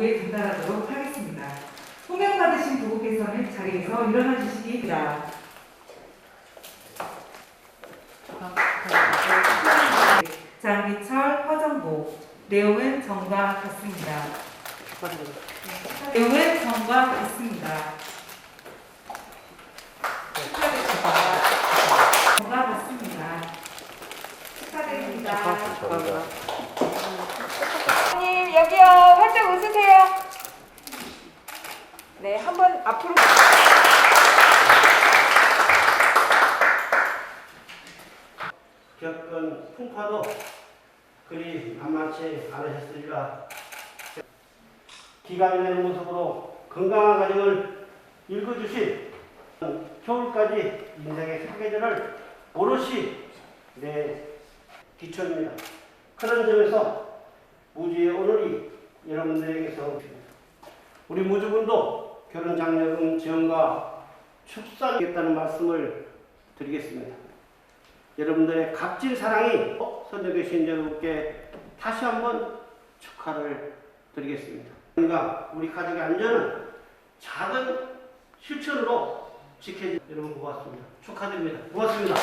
부부에 전달하도록 하겠습니다. 호명받으신 부부께서는 자리에서 일어나 주시기 바랍니다. 장기철, 허정보. 내용은 정과 같습니다. 내용은 정과 같습니다. 정과 같습니다. 축하드립니다. 님 여기요 활짝 웃으세요. 네, 한번 앞으로. 겪은 풍파도 그리 만만치 않으셨으리라 기감이 되는 모습으로 건강한 가정을 읽어주신 겨울까지 인생의 사계절을 오롯이 내 기초입니다. 그런 점에서 무지의 오늘이 여러분들에게서 옵니다. 우리 무주분도 결혼 장려금 지원과 축산하겠다는 말씀을 드리겠습니다. 여러분들의 값진 사랑이 선정 계신 여러분께 다시 한번 축하를 드리겠습니다. 그러니까 우리 가족의 안전은 작은 실천으로 지켜주 여러분 고맙습니다. 축하드립니다. 고맙습니다.